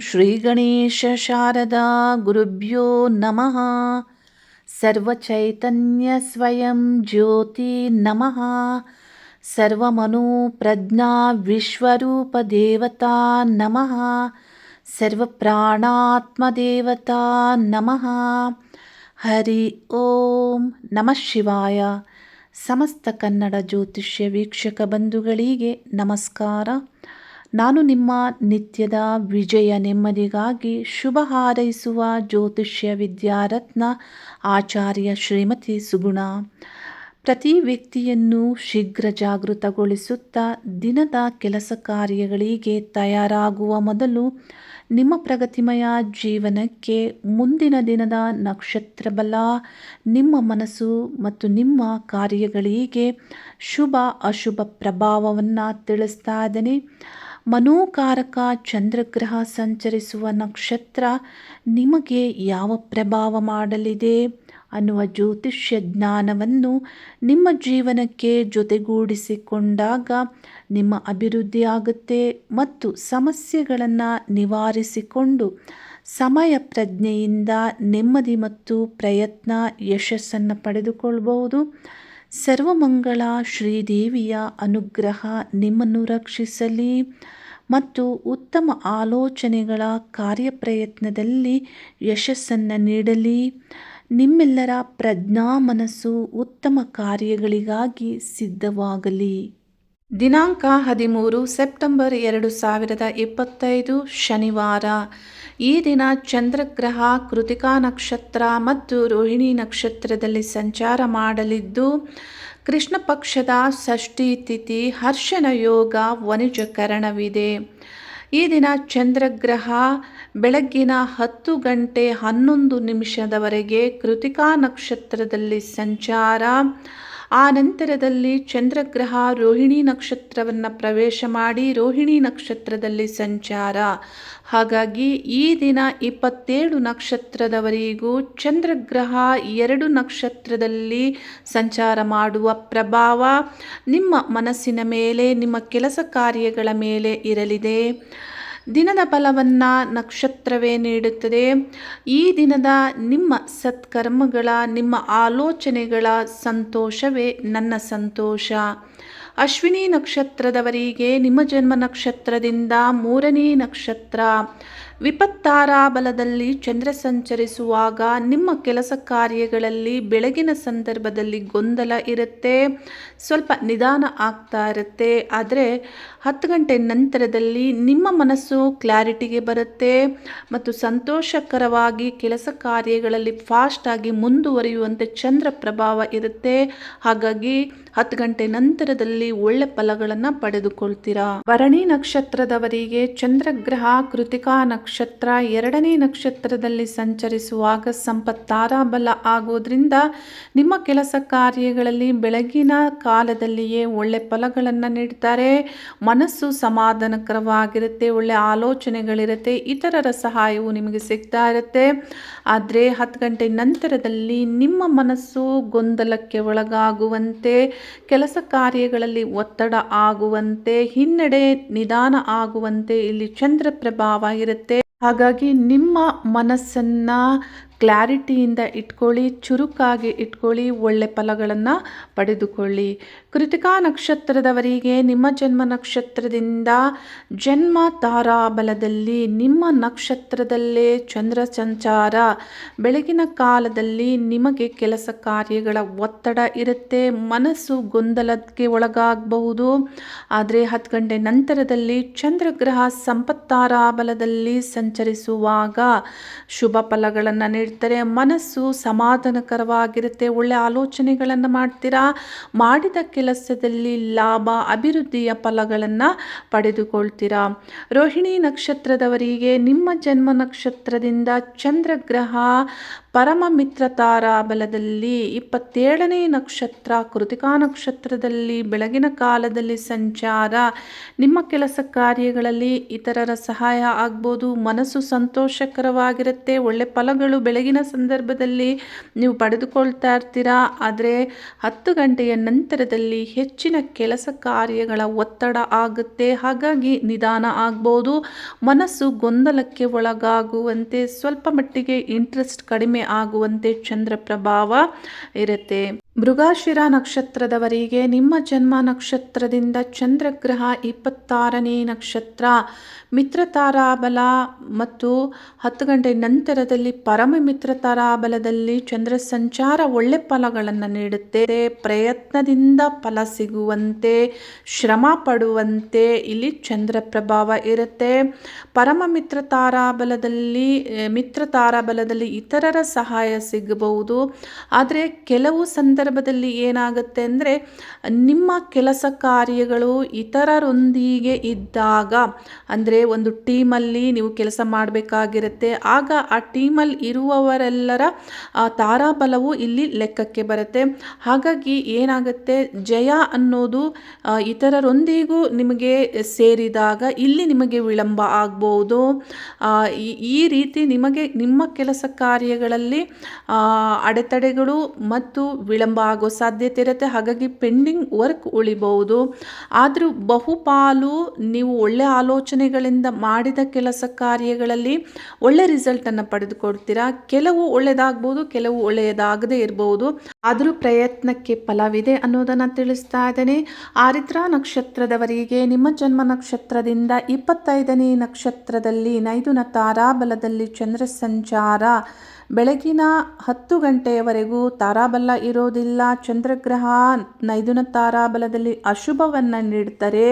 ಶ್ರೀಗಣೇಶ ಶಾರದಾ ಗುರುಭ್ಯೋ ನಮಃ ಸರ್ವಚೈತನ್ಯ ಸ್ವಯಂ ಜ್ಯೋತಿ ನಮಃ ಸರ್ವಮನು ಪ್ರಜ್ಞಾ ವಿಶ್ವರೂಪ ದೇವತಾ ನಮಃ ಸರ್ವಪ್ರಾಣಾತ್ಮ ದೇವತಾ ನಮಃ ಹರಿ ಓಂ ನಮಃ ಶಿವಾಯ ಸಮಸ್ತ ಕನ್ನಡ ಜ್ಯೋತಿಷ್ಯ ವೀಕ್ಷಕ ಬಂಧುಗಳಿಗೆ ನಮಸ್ಕಾರ ನಾನು ನಿಮ್ಮ ನಿತ್ಯದ ವಿಜಯ ನೆಮ್ಮದಿಗಾಗಿ ಶುಭ ಹಾರೈಸುವ ಜ್ಯೋತಿಷ್ಯ ವಿದ್ಯಾರತ್ನ ಆಚಾರ್ಯ ಶ್ರೀಮತಿ ಸುಗುಣ. ಪ್ರತಿ ವ್ಯಕ್ತಿಯನ್ನು ಶೀಘ್ರ ಜಾಗೃತಗೊಳಿಸುತ್ತಾ ದಿನದ ಕೆಲಸ ಕಾರ್ಯಗಳಿಗೆ ತಯಾರಾಗುವ ಮೊದಲು ನಿಮ್ಮ ಪ್ರಗತಿಮಯ ಜೀವನಕ್ಕೆ ಮುಂದಿನ ದಿನದ ನಕ್ಷತ್ರ ಬಲ, ನಿಮ್ಮ ಮನಸ್ಸು ಮತ್ತು ನಿಮ್ಮ ಕಾರ್ಯಗಳಿಗೆ ಶುಭ ಅಶುಭ ಪ್ರಭಾವವನ್ನು ತಿಳಿಸ್ತಾ ಇದ್ದೇನೆ. ಮನೋಕಾರಕ ಚಂದ್ರಗ್ರಹ ಸಂಚರಿಸುವ ನಕ್ಷತ್ರ ನಿಮಗೆ ಯಾವ ಪ್ರಭಾವ ಮಾಡಲಿದೆ? ಅನ್ನುವ ಜ್ಯೋತಿಷ್ಯ ಜ್ಞಾನವನ್ನು ನಿಮ್ಮ ಜೀವನಕ್ಕೆ ಜೊತೆಗೂಡಿಸಿಕೊಂಡಾಗ ನಿಮ್ಮ ಅಭಿವೃದ್ಧಿ ಆಗುತ್ತೆ ಮತ್ತು ಸಮಸ್ಯೆಗಳನ್ನು ನಿವಾರಿಸಿಕೊಂಡು ಸಮಯ ಪ್ರಜ್ಞೆಯಿಂದ ನೆಮ್ಮದಿ ಮತ್ತು ಪ್ರಯತ್ನ ಯಶಸ್ಸನ್ನು ಪಡೆದುಕೊಳ್ಳಬಹುದು ಸರ್ವಮಂಗಳ ಶ್ರೀದೇವಿಯ ಅನುಗ್ರಹ ನಿಮ್ಮನ್ನು ರಕ್ಷಿಸಲಿ. ಮತ್ತು ಉತ್ತಮ ಆಲೋಚನೆಗಳ ಕಾರ್ಯಪ್ರಯತ್ನದಲ್ಲಿ ಯಶಸ್ಸನ್ನು ನೀಡಲಿ. ನಿಮ್ಮೆಲ್ಲರ ಪ್ರಜ್ಞಾ ಮನಸ್ಸು ಉತ್ತಮ ಕಾರ್ಯಗಳಿಗಾಗಿ ಸಿದ್ಧವಾಗಲಿ. ದಿನಾಂಕ ಹದಿಮೂರು ಸೆಪ್ಟೆಂಬರ್ ಎರಡು ಸಾವಿರದ ಇಪ್ಪತ್ತೈದು ಶನಿವಾರ. ಈ ದಿನ ಚಂದ್ರಗ್ರಹ, ಕೃತಿಕಾ ನಕ್ಷತ್ರ ಮತ್ತು ರೋಹಿಣಿ ನಕ್ಷತ್ರದಲ್ಲಿ ಸಂಚಾರ ಮಾಡಲಿದ್ದು ಕೃಷ್ಣ ಪಕ್ಷದ ಷಷ್ಠಿ ತಿಥಿ ಹರ್ಷನ ಯೋಗ ವನಿಜಕರಣವಿದೆ. ಈ ದಿನ ಚಂದ್ರಗ್ರಹ ಬೆಳಗ್ಗಿನ ಹತ್ತು ಗಂಟೆ ಹನ್ನೊಂದು ನಿಮಿಷದವರೆಗೆ ಕೃತಿಕಾ ನಕ್ಷತ್ರದಲ್ಲಿ ಸಂಚಾರ. ಆ ನಂತರದಲ್ಲಿ ಚಂದ್ರಗ್ರಹ ರೋಹಿಣಿ ನಕ್ಷತ್ರವನ್ನು ಪ್ರವೇಶ ಮಾಡಿ ರೋಹಿಣಿ ನಕ್ಷತ್ರದಲ್ಲಿ ಸಂಚಾರ. ಹಾಗಾಗಿ ಈ ದಿನ ಇಪ್ಪತ್ತೇಳು ನಕ್ಷತ್ರದವರೆಗೂ ಚಂದ್ರಗ್ರಹ ಎರಡು ನಕ್ಷತ್ರದಲ್ಲಿ ಸಂಚಾರ ಮಾಡುವ ಪ್ರಭಾವ ನಿಮ್ಮ ಮನಸ್ಸಿನ ಮೇಲೆ, ನಿಮ್ಮ ಕೆಲಸ ಕಾರ್ಯಗಳ ಮೇಲೆ ಇರಲಿದೆ. ದಿನದ ಫಲವನ್ನು ನಕ್ಷತ್ರವೇ ನೀಡುತ್ತದೆ. ಈ ದಿನದ ನಿಮ್ಮ ಸತ್ಕರ್ಮಗಳ, ನಿಮ್ಮ ಆಲೋಚನೆಗಳ ಸಂತೋಷವೇ ನನ್ನ ಸಂತೋಷ. ಅಶ್ವಿನಿ ನಕ್ಷತ್ರದವರಿಗೆ ನಿಮ್ಮ ಜನ್ಮ ನಕ್ಷತ್ರದಿಂದ ಮೂರನೇ ನಕ್ಷತ್ರ. ವಿಪತ್ತಾರ ಬಲದಲ್ಲಿ ಚಂದ್ರ ಸಂಚರಿಸುವಾಗ ನಿಮ್ಮ ಕೆಲಸ ಕಾರ್ಯಗಳಲ್ಲಿ ಬೆಳಗಿನ ಸಂದರ್ಭದಲ್ಲಿ ಗೊಂದಲ ಇರುತ್ತೆ. ಸ್ವಲ್ಪ ನಿಧಾನ ಆಗ್ತಾ ಇರುತ್ತೆ. ಆದರೆ ಹತ್ತು ಗಂಟೆ ನಂತರದಲ್ಲಿ ನಿಮ್ಮ ಮನಸ್ಸು ಕ್ಲಾರಿಟಿಗೆ ಬರುತ್ತೆ ಮತ್ತು ಸಂತೋಷಕರವಾಗಿ ಕೆಲಸ ಕಾರ್ಯಗಳಲ್ಲಿ ಫಾಸ್ಟಾಗಿ ಮುಂದುವರಿಯುವಂತೆ ಚಂದ್ರ ಪ್ರಭಾವ ಇರುತ್ತೆ. ಹಾಗಾಗಿ ಹತ್ತು ಗಂಟೆ ನಂತರದಲ್ಲಿ ಒಳ್ಳೆ ಫಲಗಳನ್ನು ಪಡೆದುಕೊಳ್ತೀರಾ? ಭರಣಿ ನಕ್ಷತ್ರದವರಿಗೆ ಚಂದ್ರಗ್ರಹ ಕೃತಿಕಾ ನಕ್ಷತ್ರ ಎರಡನೇ ನಕ್ಷತ್ರದಲ್ಲಿ ಸಂಚರಿಸುವಾಗ ಸಂಪತ್ತಾರಾಬಲ ಆಗೋದ್ರಿಂದ ನಿಮ್ಮ ಕೆಲಸ ಕಾರ್ಯಗಳಲ್ಲಿ ಬೆಳಗಿನ ಕಾಲದಲ್ಲಿಯೇ ಒಳ್ಳೆ ಫಲಗಳನ್ನು ನೀಡ್ತಾರೆ. ಮನಸ್ಸು ಸಮಾಧಾನಕರವಾಗಿರುತ್ತೆ, ಒಳ್ಳೆ ಆಲೋಚನೆಗಳಿರುತ್ತೆ, ಇತರರ ಸಹಾಯವು ನಿಮಗೆ ಸಿಗ್ತಾ ಇರುತ್ತೆ. ಆದರೆ ಹತ್ತು ಗಂಟೆ ನಂತರದಲ್ಲಿ ನಿಮ್ಮ ಮನಸ್ಸು ಗೊಂದಲಕ್ಕೆ ಒಳಗಾಗುವಂತೆ, ಕೆಲಸ ಕಾರ್ಯಗಳಲ್ಲಿ ಒತ್ತಡ ಆಗುವಂತೆ, ಹಿನ್ನಡೆ ನಿಧಾನ ಆಗುವಂತೆ ಇಲ್ಲಿ ಚಂದ್ರ ಪ್ರಭಾವ ಇರುತ್ತೆ. ಹಾಗಾಗಿ ನಿಮ್ಮ ಮನಸ್ಸನ್ನು ಕ್ಲಾರಿಟಿಯಿಂದ ಇಟ್ಕೊಳ್ಳಿ, ಚುರುಕಾಗಿ ಇಟ್ಕೊಳ್ಳಿ, ಒಳ್ಳೆ ಫಲಗಳನ್ನು ಪಡೆದುಕೊಳ್ಳಿ. ಕೃತಿಕಾ ನಕ್ಷತ್ರದವರಿಗೆ ನಿಮ್ಮ ಜನ್ಮ ನಕ್ಷತ್ರದಿಂದ ಜನ್ಮ ತಾರಾಬಲದಲ್ಲಿ ನಿಮ್ಮ ನಕ್ಷತ್ರದಲ್ಲೇ ಚಂದ್ರ ಸಂಚಾರ. ಬೆಳಗಿನ ಕಾಲದಲ್ಲಿ ನಿಮಗೆ ಕೆಲಸ ಕಾರ್ಯಗಳ ಒತ್ತಡ ಇರುತ್ತೆ, ಮನಸ್ಸು ಗೊಂದಲಕ್ಕೆ ಒಳಗಾಗಬಹುದು. ಆದರೆ ಹತ್ತು ಗಂಟೆ ನಂತರದಲ್ಲಿ ಚಂದ್ರಗ್ರಹ ಸಂಪತ್ತಾರಾಬಲದಲ್ಲಿ ಸಂಚರಿಸುವಾಗ ಶುಭ ಫಲಗಳನ್ನು ನೀಡ್ತಾರೆ ಮನಸ್ಸು ಸಮಾಧಾನಕರವಾಗಿರುತ್ತೆ. ಒಳ್ಳೆ ಆಲೋಚನೆಗಳನ್ನು ಮಾಡ್ತೀರಾ? ಮಾಡಿದ ಕೆಲಸದಲ್ಲಿ ಲಾಭ, ಅಭಿವೃದ್ಧಿಯ ಫಲಗಳನ್ನು ಪಡೆದುಕೊಳ್ತೀರಾ? ರೋಹಿಣಿ ನಕ್ಷತ್ರದವರಿಗೆ ನಿಮ್ಮ ಜನ್ಮ ನಕ್ಷತ್ರದಿಂದ ಚಂದ್ರಗ್ರಹ ಪರಮ ಮಿತ್ರ ತಾರಾ ಬಲದಲ್ಲಿ ಇಪ್ಪತ್ತೇಳನೇ ನಕ್ಷತ್ರ, ಕೃತಿಕಾ ನಕ್ಷತ್ರದಲ್ಲಿ ಬೆಳಗಿನ ಕಾಲದಲ್ಲಿ ಸಂಚಾರ, ನಿಮ್ಮ ಕೆಲಸ ಕಾರ್ಯಗಳಲ್ಲಿ ಇತರರ ಸಹಾಯ ಆಗ್ಬೋದು, ಮನಸ್ಸು ಸಂತೋಷಕರವಾಗಿರುತ್ತೆ, ಒಳ್ಳೆ ಫಲಗಳು ಬೆಳಗಿನ ಸಂದರ್ಭದಲ್ಲಿ ನೀವು ಪಡೆದುಕೊಳ್ತಾ ಇರ್ತೀರಾ? ಆದರೆ ಹತ್ತು ಗಂಟೆಯ ನಂತರದಲ್ಲಿ ಹೆಚ್ಚಿನ ಕೆಲಸ ಕಾರ್ಯಗಳ ಒತ್ತಡ ಆಗುತ್ತೆ, ಹಾಗಾಗಿ ನಿಧಾನ ಆಗ್ಬೋದು, ಮನಸ್ಸು ಗೊಂದಲಕ್ಕೆ ಒಳಗಾಗುವಂತೆ ಸ್ವಲ್ಪ ಮಟ್ಟಿಗೆ ಇಂಟ್ರೆಸ್ಟ್ ಕಡಿಮೆ ಆಗುವಂತೆ ಚಂದ್ರ ಪ್ರಭಾವ ಇರುತ್ತೆ. ಮೃಗಾಶಿರ ನಕ್ಷತ್ರದವರಿಗೆ ನಿಮ್ಮ ಜನ್ಮ ನಕ್ಷತ್ರದಿಂದ ಚಂದ್ರಗ್ರಹ ಇಪ್ಪತ್ತಾರನೇ ನಕ್ಷತ್ರ. ಮಿತ್ರತಾರಾಬಲ ಮತ್ತು ಹತ್ತು ಗಂಟೆ ನಂತರದಲ್ಲಿ ಪರಮ ಮಿತ್ರತಾರಾಬಲದಲ್ಲಿ ಚಂದ್ರ ಸಂಚಾರ ಒಳ್ಳೆ ಫಲಗಳನ್ನು ನೀಡುತ್ತೆ. ಪ್ರಯತ್ನದಿಂದ ಫಲ ಸಿಗುವಂತೆ, ಶ್ರಮ ಪಡುವಂತೆ ಇಲ್ಲಿ ಚಂದ್ರ ಪ್ರಭಾವ ಇರುತ್ತೆ. ಪರಮ ಮಿತ್ರ ತಾರಾಬಲದಲ್ಲಿ ಮಿತ್ರ ತಾರಾಬಲದಲ್ಲಿ ಇತರರ ಸಹಾಯ ಸಿಗಬಹುದು. ಆದರೆ ಕೆಲವು ಸಂದರ್ಭದಲ್ಲಿ ಏನಾಗುತ್ತೆ ಅಂದರೆ, ನಿಮ್ಮ ಕೆಲಸ ಕಾರ್ಯಗಳು ಇತರರೊಂದಿಗೆ ಇದ್ದಾಗ, ಅಂದರೆ ಒಂದು ಟೀಮಲ್ಲಿ ನೀವು ಕೆಲಸ ಮಾಡಬೇಕಾಗಿರುತ್ತೆ. ಆಗ ಆ ಟೀಮಲ್ಲಿ ಇರುವವರೆಲ್ಲರ ತಾರಾಬಲವು ಇಲ್ಲಿ ಲೆಕ್ಕಕ್ಕೆ ಬರುತ್ತೆ. ಹಾಗಾಗಿ ಏನಾಗುತ್ತೆ, ಜಯ ಅನ್ನೋದು ಇತರರೊಂದಿಗೂ ನಿಮಗೆ ಸೇರಿದಾಗ ಇಲ್ಲಿ ನಿಮಗೆ ವಿಳಂಬ ಆಗ್ಬೋದು. ಈ ರೀತಿ ನಿಮಗೆ ನಿಮ್ಮ ಕೆಲಸ ಕಾರ್ಯಗಳಲ್ಲಿ ಅಡೆತಡೆಗಳು ಮತ್ತು ವಿಳಂಬ ಆಗೋ ಸಾಧ್ಯತೆ ಇರುತ್ತೆ. ಹಾಗಾಗಿ ಪೆಂಡಿಂಗ್ ವರ್ಕ್ ಉಳಿಬಹುದು. ಆದರೂ ಬಹುಪಾಲು ನೀವು ಒಳ್ಳೆ ಆಲೋಚನೆಗಳಿಂದ ಮಾಡಿದ ಕೆಲಸ ಕಾರ್ಯಗಳಲ್ಲಿ ಒಳ್ಳೆ ರಿಸಲ್ಟನ್ನು ಪಡೆದುಕೊಡ್ತೀರಾ ಕೆಲವು ಒಳ್ಳೆಯದಾಗ್ಬೋದು ಕೆಲವು ಒಳ್ಳೆಯದಾಗದೇ ಇರಬಹುದು ಆದರೂ ಪ್ರಯತ್ನಕ್ಕೆ ಫಲವಿದೆ ಅನ್ನೋದನ್ನು ತಿಳಿಸ್ತಾ ಇದ್ದೇನೆ. ಆರಿದ್ರಾ ನಕ್ಷತ್ರದವರಿಗೆ ನಿಮ್ಮ ಜನ್ಮ ನಕ್ಷತ್ರದಿಂದ ಇಪ್ಪತ್ತೈದನೇ ನಕ್ಷತ್ರದಲ್ಲಿ ನೈದುನ ತಾರಾಬಲದಲ್ಲಿ ಚಂದ್ರ ಸಂಚಾರ. ಬೆಳಗಿನ ಹತ್ತು ಗಂಟೆಯವರೆಗೂ ತಾರಾಬಲ ಇರೋದಿಲ್ಲ. ಚಂದ್ರಗ್ರಹ ನೈದುನ ತಾರಾಬಲದಲ್ಲಿ ಅಶುಭವನ್ನು ನೀಡ್ತಾರೆ.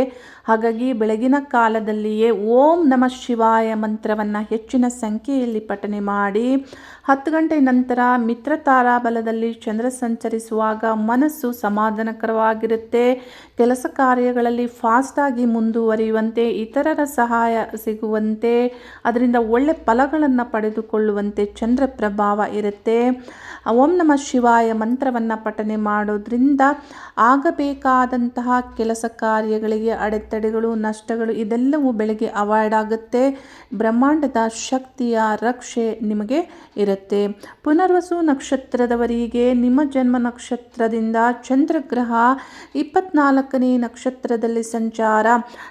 ಹಾಗಾಗಿ ಬೆಳಗಿನ ಕಾಲದಲ್ಲಿಯೇ ಓಂ ನಮ ಶಿವಾಯ ಮಂತ್ರವನ್ನು ಹೆಚ್ಚಿನ ಸಂಖ್ಯೆಯಲ್ಲಿ ಪಠನೆ ಮಾಡಿ ಹತ್ತು ಗಂಟೆ ನಂತರ ಮಿತ್ರ ತಾರಾಬಲದಲ್ಲಿ ಚಂದ್ರ ಸಂಚರಿಸುವಾಗ ಮನಸ್ಸು ಸಮಾಧಾನಕರವಾಗಿರುತ್ತೆ. ಕೆಲಸ ಕಾರ್ಯಗಳಲ್ಲಿ ಫಾಸ್ಟಾಗಿ ಮುಂದುವರಿಯುವಂತೆ, ಇತರರ ಸಹಾಯ ಸಿಗುವಂತೆ, ಅದರಿಂದ ಒಳ್ಳೆ ಫಲಗಳನ್ನು ಪಡೆದುಕೊಳ್ಳುವಂತೆ ಚಂದ್ರ ಪ್ರಭಾವ ಇರುತ್ತೆ. ಓಂ ನಮ ಶಿವಾಯ ಮಂತ್ರವನ್ನು ಪಠನೆ ಮಾಡೋದ್ರಿಂದ ಆಗಬೇಕಾದಂತಹ ಕೆಲಸ ಕಾರ್ಯಗಳಿಗೆ ಅಡೆತಡೆಗಳು ನಷ್ಟಗಳು ಇದೆಲ್ಲವೂ ಬೆಳಗ್ಗೆ ಅವಾಯ್ಡ್ ಆಗುತ್ತೆ. ಬ್ರಹ್ಮಾಂಡದ ಶಕ್ತಿಯ ರಕ್ಷೆ ನಿಮಗೆ ಇರುತ್ತೆ. ಪುನರ್ವಸು ನಕ್ಷತ್ರದವರಿಗೆ ನಿಮ್ಮ ಜನ್ಮ ನಕ್ಷತ್ರದಿಂದ ಚಂದ್ರಗ್ರಹ ಇಪ್ಪತ್ನಾಲ್ಕನೇ ನಕ್ಷತ್ರದಲ್ಲಿ ಸಂಚಾರ.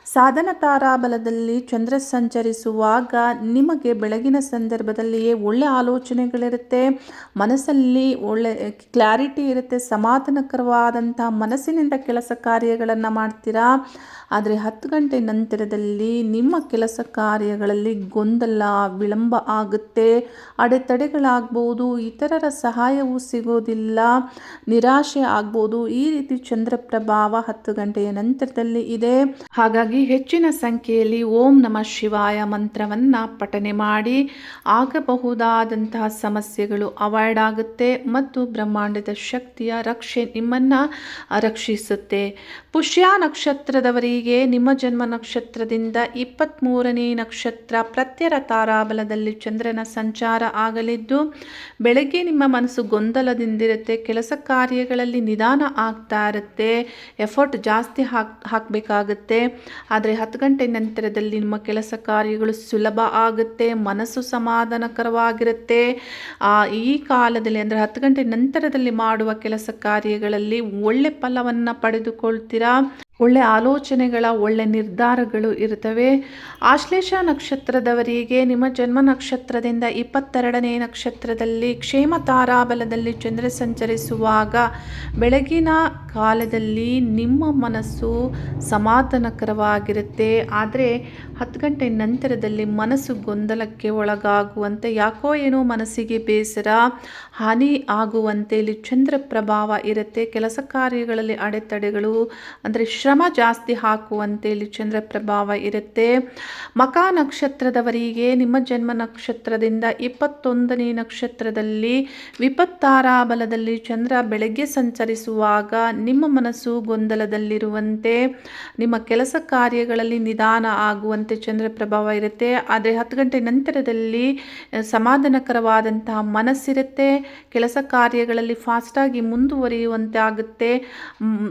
ಸಾಧನ ತಾರಾಬಲದಲ್ಲಿ ಚಂದ್ರ ಸಂಚರಿಸುವಾಗ ನಿಮಗೆ ಬೆಳಗಿನ ಸಂದರ್ಭದಲ್ಲಿಯೇ ಒಳ್ಳೆ ಆಲೋಚನೆಗಳಿರುತ್ತೆ. ಮನಸ್ಸಲ್ಲಿ ಒಳ್ಳೆ ಕ್ಲಾರಿಟಿ ಇರುತ್ತೆ. ಸಮಾಧಾನಕರವಾದಂಥ ಮನಸ್ಸಿನಿಂದ ಕೆಲಸ ಕಾರ್ಯಗಳನ್ನು ಮಾಡ್ತೀರಾ? ಆದರೆ ಹತ್ತು ಗಂಟೆ ನಂತರದಲ್ಲಿ ನಿಮ್ಮ ಕೆಲಸ ಕಾರ್ಯಗಳಲ್ಲಿ ಗೊಂದಲ, ವಿಳಂಬ ಆಗುತ್ತೆ. ಅಡೆತಡೆಗಳಾಗ್ಬೋದು, ಇತರರ ಸಹಾಯವೂ ಸಿಗೋದಿಲ್ಲ. ನಿರಾಶೆ ಆಗ್ಬೋದು. ಈ ರೀತಿ ಚಂದ್ರ ಪ್ರಭಾವ ಹತ್ತು ಗಂಟೆಯ ನಂತರದಲ್ಲಿ ಇದೆ. ಹಾಗಾಗಿ ಹೆಚ್ಚಿನ ಸಂಖ್ಯೆಯಲ್ಲಿ ಓಂ ನಮಃ ಶಿವಾಯ ಮಂತ್ರವನ್ನು ಪಠನೆ ಮಾಡಿ ಆಗಬಹುದಾದಂತಹ ಸಮಸ್ಯೆಗಳು ಅವಾಯ್ಡ್ ಆಗುತ್ತೆ ಮತ್ತು ಬ್ರಹ್ಮಾಂಡದ ಶಕ್ತಿಯ ರಕ್ಷೆ ನಿಮ್ಮನ್ನು ರಕ್ಷಿಸುತ್ತೆ. ಪುಷ್ಯ ನಕ್ಷತ್ರದವರಿಗೆ ನಿಮ್ಮ ಜನ್ಮ ನಕ್ಷತ್ರದಿಂದ ಇಪ್ಪತ್ತ್ಮೂರನೇ ನಕ್ಷತ್ರ ಪ್ರತ್ಯರ ತಾರಾಬಲದಲ್ಲಿ ಚಂದ್ರನ ಸಂಚಾರ ಆಗಲಿದ್ದು, ಬೆಳಗ್ಗೆ ನಿಮ್ಮ ಮನಸ್ಸು ಗೊಂದಲದಿಂದಿರುತ್ತೆ, ಕೆಲಸ ಕಾರ್ಯಗಳಲ್ಲಿ ನಿಧಾನ ಆಗ್ತಾ ಇರುತ್ತೆ, ಎಫರ್ಟ್ ಜಾಸ್ತಿ ಹಾಕ್, ಹಾಕಬೇಕಾಗುತ್ತೆ. ಆದರೆ ಹತ್ತು ಗಂಟೆ ನಂತರದಲ್ಲಿ ನಿಮ್ಮ ಕೆಲಸ ಕಾರ್ಯಗಳು ಸುಲಭ ಆಗುತ್ತೆ, ಮನಸ್ಸು ಸಮಾಧಾನಕರವಾಗಿರುತ್ತೆ. ಈ ಕಾಲದಲ್ಲಿ ಅಂದರೆ ಹತ್ತು ಗಂಟೆ ನಂತರದಲ್ಲಿ ಮಾಡುವ ಕೆಲಸ ಕಾರ್ಯಗಳಲ್ಲಿ ಒಳ್ಳೆ ಫಲವನ್ನು ಪಡೆದುಕೊಳ್ತೀರಾ? ಒಳ್ಳೆ ಆಲೋಚನೆಗಳ, ಒಳ್ಳೆ ನಿರ್ಧಾರಗಳು ಇರ್ತವೆ ಆಶ್ಲೇಷ ನಕ್ಷತ್ರದವರಿಗೆ ನಿಮ್ಮ ಜನ್ಮ ನಕ್ಷತ್ರದಿಂದ ಇಪ್ಪತ್ತೆರಡನೇ ನಕ್ಷತ್ರದಲ್ಲಿ ಕ್ಷೇಮ ತಾರಾಬಲದಲ್ಲಿ ಚಂದ್ರ ಸಂಚರಿಸುವಾಗ ಬೆಳಗಿನ ಕಾಲದಲ್ಲಿ ನಿಮ್ಮ ಮನಸ್ಸು ಸಮಾಧಾನಕರವಾಗಿರುತ್ತೆ. ಆದರೆ ಹತ್ತು ಗಂಟೆ ನಂತರದಲ್ಲಿ ಮನಸ್ಸು ಗೊಂದಲಕ್ಕೆ ಒಳಗಾಗುವಂತೆ ಯಾಕೋ ಏನೋ ಮನಸ್ಸಿಗೆ ಬೇಸರ, ಹಾನಿ ಆಗುವಂತೆ ಇಲ್ಲಿ ಚಂದ್ರ ಪ್ರಭಾವ ಇರುತ್ತೆ. ಕೆಲಸ ಕಾರ್ಯಗಳಲ್ಲಿ ಅಡೆತಡೆಗಳು, ಅಂದರೆ ಶ್ರಮ ಜಾಸ್ತಿ ಹಾಕುವಂತೆ ಇಲ್ಲಿ ಚಂದ್ರ ಪ್ರಭಾವ ಇರುತ್ತೆ. ಮಕ ನಕ್ಷತ್ರದವರಿಗೆ ನಿಮ್ಮ ಜನ್ಮ ನಕ್ಷತ್ರದಿಂದ ಇಪ್ಪತ್ತೊಂದನೇ ನಕ್ಷತ್ರದಲ್ಲಿ ವಿಪತ್ತಾರ ಬಲದಲ್ಲಿ ಚಂದ್ರ ಬೆಳಗ್ಗೆ ಸಂಚರಿಸುವಾಗ ನಿಮ್ಮ ಮನಸ್ಸು ಗೊಂದಲದಲ್ಲಿರುವಂತೆ, ನಿಮ್ಮ ಕೆಲಸ ಕಾರ್ಯಗಳಲ್ಲಿ ನಿಧಾನ ಆಗುವಂತೆ ಚಂದ್ರ ಪ್ರಭಾವ ಇರುತ್ತೆ. ಆದರೆ ಹತ್ತು ಗಂಟೆ ನಂತರದಲ್ಲಿ ಸಮಾಧಾನಕರವಾದಂತಹ ಮನಸ್ಸಿರುತ್ತೆ. ಕೆಲಸ ಕಾರ್ಯಗಳಲ್ಲಿ ಫಾಸ್ಟಾಗಿ ಮುಂದುವರಿಯುವಂತೆ ಆಗುತ್ತೆ.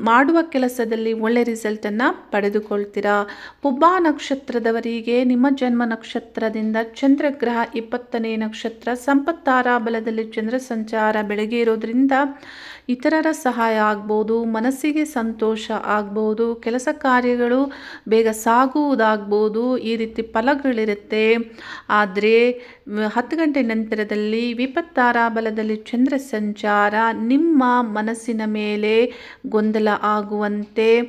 ಮಾಡುವ ಕೆಲಸದಲ್ಲಿ ಒಳ್ಳೆ ರಿಸಲ್ಟನ್ನು ಪಡೆದುಕೊಳ್ತೀರಾ? ಪುಬ್ಬ ನಕ್ಷತ್ರದವರಿಗೆ ನಿಮ್ಮ ಜನ್ಮ ನಕ್ಷತ್ರದಿಂದ ಚಂದ್ರಗ್ರಹ ಇಪ್ಪತ್ತನೇ ನಕ್ಷತ್ರ, ಸಂಪತ್ತಾರ ಬಲದಲ್ಲಿ ಚಂದ್ರ ಸಂಚಾರ ಬೆಳಗ್ಗೆ ಇರೋದ್ರಿಂದ ಇತರರ ಸಹಾಯ ಆಗ್ಬೋದು, ಮನಸ್ಸಿಗೆ ಸಂತೋಷ ಆಗ್ಬೋದು, ಕೆಲಸ ಕಾರ್ಯಗಳು ಬೇಗ ಸಾಗುವುದಾಗ್ಬೋದು, ಈ ರೀತಿ ಫಲಗಳಿರುತ್ತೆ. ಆದರೆ, ಹತ್ತು ಗಂಟೆ ನಂತರದಲ್ಲಿ ವಿಪತ್ತಾರ ಬಲದಲ್ಲಿ ಚಂದ್ರ ಸಂಚಾರ ನಿಮ್ಮ ಮನಸ್ಸಿನ ಮೇಲೆ ಗೊಂದಲ ಆಗುವಂತೆ,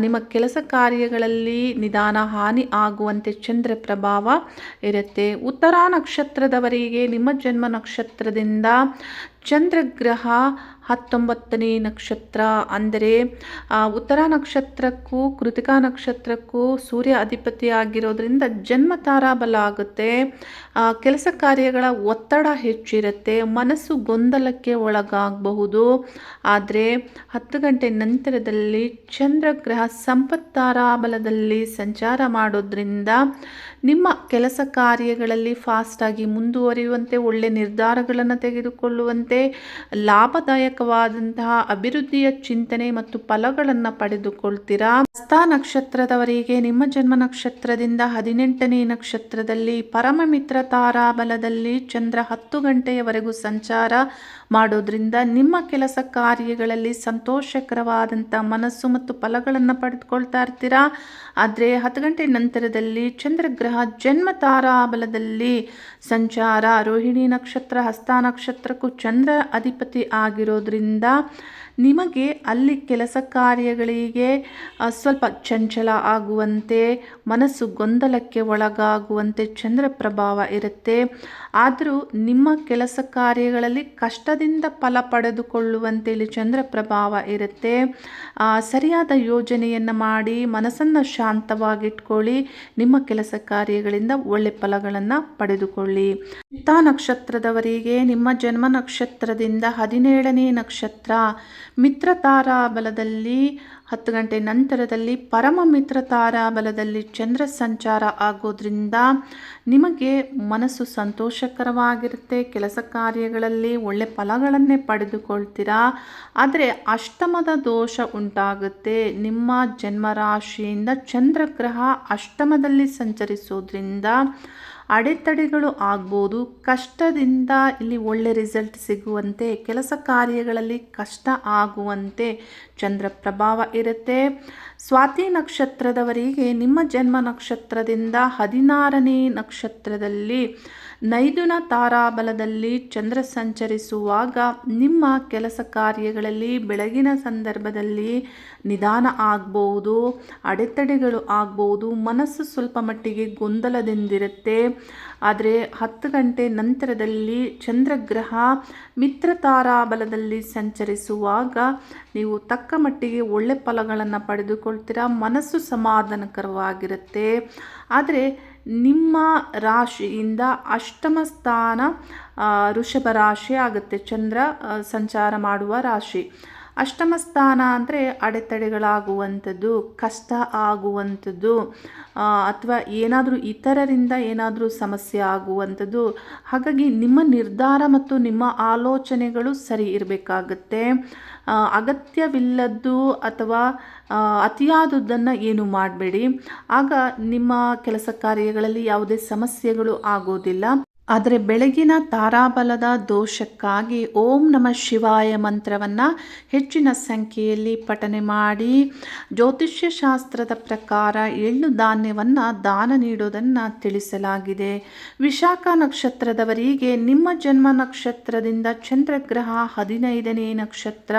ನಿಮ್ಮ ಕೆಲಸ ಕಾರ್ಯಗಳಲ್ಲಿ ನಿಧಾನ ಹಾನಿ ಆಗುವಂತೆ ಚಂದ್ರ ಪ್ರಭಾವ ಇರುತ್ತೆ. ಉತ್ತರ ನಕ್ಷತ್ರದವರಿಗೆ ನಿಮ್ಮ ಜನ್ಮ ನಕ್ಷತ್ರದಿಂದ ಚಂದ್ರಗ್ರಹ ಹತ್ತೊಂಬತ್ತನೇ ನಕ್ಷತ್ರ ಅಂದರೆ ಉತ್ತರ ನಕ್ಷತ್ರಕ್ಕೂ ಕೃತಿಕಾ ನಕ್ಷತ್ರಕ್ಕೂ ಸೂರ್ಯ ಅಧಿಪತಿ ಆಗಿರೋದ್ರಿಂದ ಜನ್ಮ ತಾರಾಬಲ ಆಗುತ್ತೆ. ಕೆಲಸ ಕಾರ್ಯಗಳ ಒತ್ತಡ ಹೆಚ್ಚಿರುತ್ತೆ, ಮನಸ್ಸು ಗೊಂದಲಕ್ಕೆ ಒಳಗಾಗಬಹುದು. ಆದರೆ, ಹತ್ತು ಗಂಟೆ ನಂತರದಲ್ಲಿ ಚಂದ್ರಗ್ರಹ ಸಂಪತ್ತಾರಾಬಲದಲ್ಲಿ ಸಂಚಾರ ಮಾಡೋದ್ರಿಂದ ನಿಮ್ಮ ಕೆಲಸ ಕಾರ್ಯಗಳಲ್ಲಿ ಫಾಸ್ಟಾಗಿ ಮುಂದುವರಿಯುವಂತೆ, ಒಳ್ಳೆ ನಿರ್ಧಾರಗಳನ್ನು ತೆಗೆದುಕೊಳ್ಳುವಂತೆ, ಲಾಭದಾಯಕವಾದಂತಹ ಅಭಿವೃದ್ಧಿಯ ಚಿಂತನೆ ಮತ್ತು ಫಲಗಳನ್ನು ಪಡೆದುಕೊಳ್ತೀರಾ? ಹಸ್ತ ನಕ್ಷತ್ರದವರಿಗೆ ನಿಮ್ಮ ಜನ್ಮ ನಕ್ಷತ್ರದಿಂದ ಹದಿನೆಂಟನೇ ನಕ್ಷತ್ರದಲ್ಲಿ ಪರಮ ಮಿತ್ರ ತಾರಾಬಲದಲ್ಲಿ ಚಂದ್ರ ಹತ್ತು ಗಂಟೆಯವರೆಗೂ ಸಂಚಾರ ಮಾಡೋದ್ರಿಂದ ನಿಮ್ಮ ಕೆಲಸ ಕಾರ್ಯಗಳಲ್ಲಿ ಸಂತೋಷಕರವಾದಂಥ ಮನಸ್ಸು ಮತ್ತು ಫಲಗಳನ್ನು ಪಡೆದುಕೊಳ್ತಾ ಇರ್ತೀರಾ? ಆದರೆ ಹತ್ತು ಗಂಟೆ ನಂತರದಲ್ಲಿ ಚಂದ್ರಗ್ರಹ ಜನ್ಮ ತಾರಾಬಲದಲ್ಲಿ ಸಂಚಾರ. ರೋಹಿಣಿ ನಕ್ಷತ್ರ ಹಸ್ತ ನಕ್ಷತ್ರಕ್ಕೂ ಚಂದ್ರ ಅಧಿಪತಿ ಆಗಿರೋದ್ರಿಂದ ನಿಮಗೆ ಅಲ್ಲಿ ಕೆಲಸ ಕಾರ್ಯಗಳಿಗೆ ಸ್ವಲ್ಪ ಚಂಚಲ ಆಗುವಂತೆ, ಮನಸ್ಸು ಗೊಂದಲಕ್ಕೆ ಒಳಗಾಗುವಂತೆ ಚಂದ್ರ ಪ್ರಭಾವ ಇರುತ್ತೆ. ಆದರೂ ನಿಮ್ಮ ಕೆಲಸ ಕಾರ್ಯಗಳಲ್ಲಿ ಕಷ್ಟದಿಂದ ಫಲ ಪಡೆದುಕೊಳ್ಳುವಂತೆ ಇಲ್ಲಿ ಚಂದ್ರ ಪ್ರಭಾವ ಇರುತ್ತೆ ಸರಿಯಾದ ಯೋಜನೆಯನ್ನು ಮಾಡಿ, ಮನಸ್ಸನ್ನು ಶಾಂತವಾಗಿಟ್ಕೊಳ್ಳಿ, ನಿಮ್ಮ ಕೆಲಸ ಕಾರ್ಯಗಳಿಂದ ಒಳ್ಳೆ ಫಲಗಳನ್ನು ಪಡೆದುಕೊಳ್ಳಿ. ಚಿತ್ತಾ ನಕ್ಷತ್ರದವರಿಗೆ ನಿಮ್ಮ ಜನ್ಮ ನಕ್ಷತ್ರದಿಂದ ಹದಿನೇಳನೇ ನಕ್ಷತ್ರ ಮಿತ್ರ ತಾರಾ ಬಲದಲ್ಲಿ ಹತ್ತು ಗಂಟೆ ನಂತರದಲ್ಲಿ ಪರಮ ಮಿತ್ರ ತಾರಾ ಬಲದಲ್ಲಿ ಚಂದ್ರ ಸಂಚಾರ ಆಗೋದ್ರಿಂದ ನಿಮಗೆ ಮನಸ್ಸು ಸಂತೋಷಕರವಾಗಿರುತ್ತೆ. ಕೆಲಸ ಕಾರ್ಯಗಳಲ್ಲಿ ಒಳ್ಳೆ ಫಲಗಳನ್ನೇ ಪಡೆದುಕೊಳ್ತೀರಾ. ಆದರೆ ಅಷ್ಟಮದ ದೋಷ ಉಂಟಾಗುತ್ತೆ. ನಿಮ್ಮ ಜನ್ಮರಾಶಿಯಿಂದ ಚಂದ್ರಗ್ರಹ ಅಷ್ಟಮದಲ್ಲಿ ಸಂಚರಿಸೋದ್ರಿಂದ ಅಡೆತಡೆಗಳು ಆಗ್ಬೋದು ಕಷ್ಟದಿಂದ ಇಲ್ಲಿ ಒಳ್ಳೆ ರಿಸಲ್ಟ್ ಸಿಗುವಂತೆ ಕೆಲಸ ಕಾರ್ಯಗಳಲ್ಲಿ ಕಷ್ಟ ಆಗುವಂತೆ ಚಂದ್ರ ಪ್ರಭಾವ ಇರುತ್ತೆ. ಸ್ವಾತಿ ನಕ್ಷತ್ರದವರಿಗೆ ನಿಮ್ಮ ಜನ್ಮ ನಕ್ಷತ್ರದಿಂದ ಹದಿನಾರನೇ ನಕ್ಷತ್ರದಲ್ಲಿ ನೈದುನ ತಾರಾಬಲದಲ್ಲಿ ಚಂದ್ರ ಸಂಚರಿಸುವಾಗ ನಿಮ್ಮ ಕೆಲಸ ಕಾರ್ಯಗಳಲ್ಲಿ ಬೆಳಗಿನ ಸಂದರ್ಭದಲ್ಲಿ ನಿಧಾನ ಆಗ್ಬೋದು, ಅಡೆತಡೆಗಳು ಆಗ್ಬೋದು, ಮನಸ್ಸು ಸ್ವಲ್ಪ ಮಟ್ಟಿಗೆ ಗೊಂದಲದಿಂದಿರುತ್ತೆ. ಆದರೆ ಹತ್ತು ಗಂಟೆ ನಂತರದಲ್ಲಿ ಚಂದ್ರಗ್ರಹ ಮಿತ್ರತಾರಾಬಲದಲ್ಲಿ ಸಂಚರಿಸುವಾಗ ನೀವು ತಕ್ಕ ಮಟ್ಟಿಗೆ ಒಳ್ಳೆ ಫಲಗಳನ್ನು ಪಡೆದುಕೊಳ್ತೀರಾ? ಮನಸ್ಸು ಸಮಾಧಾನಕರವಾಗಿರುತ್ತೆ. ಆದರೆ ನಿಮ್ಮ ರಾಶಿಯಿಂದ ಅಷ್ಟಮ ಸ್ಥಾನ ಋಷಭ ರಾಶಿ ಆಗುತ್ತೆ. ಚಂದ್ರ ಸಂಚಾರ ಮಾಡುವ ರಾಶಿ. ಅಷ್ಟಮ ಸ್ಥಾನ ಅಂದರೆ ಅಡೆತಡೆಗಳಾಗುವಂಥದ್ದು, ಕಷ್ಟ ಆಗುವಂಥದ್ದು ಅಥವಾ ಏನಾದರೂ ಇತರರಿಂದ ಏನಾದರೂ ಸಮಸ್ಯೆ ಆಗುವಂಥದ್ದು. ಹಾಗಾಗಿ ನಿಮ್ಮ ನಿರ್ಧಾರ ಮತ್ತು ನಿಮ್ಮ ಆಲೋಚನೆಗಳು ಸರಿ ಇರಬೇಕಾಗತ್ತೆ. ಅಗತ್ಯವಿಲ್ಲದ್ದು ಅಥವಾ ಅತಿಯಾದದ್ದನ್ನು ಏನು ಮಾಡಬೇಡಿ. ಆಗ ನಿಮ್ಮ ಕೆಲಸ ಕಾರ್ಯಗಳಲ್ಲಿ ಯಾವುದೇ ಸಮಸ್ಯೆಗಳು ಆಗೋದಿಲ್ಲ. ಆದರೆ ಬೆಳಗಿನ ತಾರಾಬಲದ ದೋಷಕ್ಕಾಗಿ ಓಂ ನಮ ಶಿವಾಯ ಮಂತ್ರವನ್ನು ಹೆಚ್ಚಿನ ಸಂಖ್ಯೆಯಲ್ಲಿ ಪಠನೆ ಮಾಡಿ ಜ್ಯೋತಿಷ್ಯ ಶಾಸ್ತ್ರದ ಪ್ರಕಾರ ಎಳ್ಳು ಧಾನ್ಯವನ್ನು ದಾನ ನೀಡೋದನ್ನು ತಿಳಿಸಲಾಗಿದೆ. ವಿಶಾಖ ನಕ್ಷತ್ರದವರಿಗೆ ನಿಮ್ಮ ಜನ್ಮ ನಕ್ಷತ್ರದಿಂದ ಚಂದ್ರಗ್ರಹ ಹದಿನೈದನೇ ನಕ್ಷತ್ರ.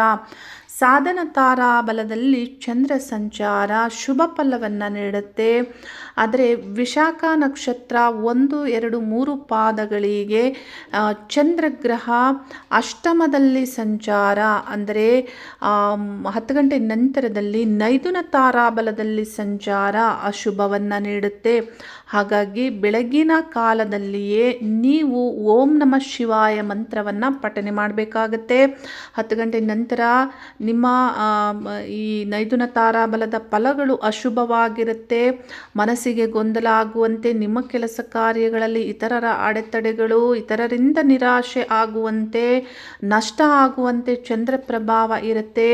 ಸಾಧನ ತಾರಾಬಲದಲ್ಲಿ ಚಂದ್ರ ಸಂಚಾರ ಶುಭ ಫಲವನ್ನು ನೀಡುತ್ತೆ. ಆದರೆ ವಿಶಾಖ ನಕ್ಷತ್ರ ಒಂದು, ಎರಡು, ಮೂರು ಪಾದಗಳಿಗೆ ಚಂದ್ರಗ್ರಹ ಅಷ್ಟಮದಲ್ಲಿ ಸಂಚಾರ, ಅಂದರೆ ಹತ್ತು ಗಂಟೆ ನಂತರದಲ್ಲಿ ನೈದುನ ತಾರಾಬಲದಲ್ಲಿ ಸಂಚಾರ ಅಶುಭವನ್ನು ನೀಡುತ್ತೆ. ಹಾಗಾಗಿ ಬೆಳಗಿನ ಕಾಲದಲ್ಲಿಯೇ ನೀವು ಓಂ ನಮಃ ಶಿವಾಯ ಮಂತ್ರವನ್ನು ಪಠನೆ ಮಾಡಬೇಕಾಗತ್ತೆ. ಹತ್ತು ಗಂಟೆ ನಂತರ ನಿಮ್ಮ ಈ ನೈದುನ ತಾರಾಬಲದ ಫಲಗಳು ಅಶುಭವಾಗಿರುತ್ತೆ. ಮನಸ್ಸಿಗೆ ಗೊಂದಲ ಆಗುವಂತೆ ನಿಮ್ಮ ಕೆಲಸ ಕಾರ್ಯಗಳಲ್ಲಿ ಇತರರ ಅಡೆತಡೆಗಳು, ಇತರರಿಂದ ನಿರಾಶೆ ಆಗುವಂತೆ, ನಷ್ಟ ಆಗುವಂತೆ ಚಂದ್ರ ಪ್ರಭಾವ ಇರುತ್ತೆ.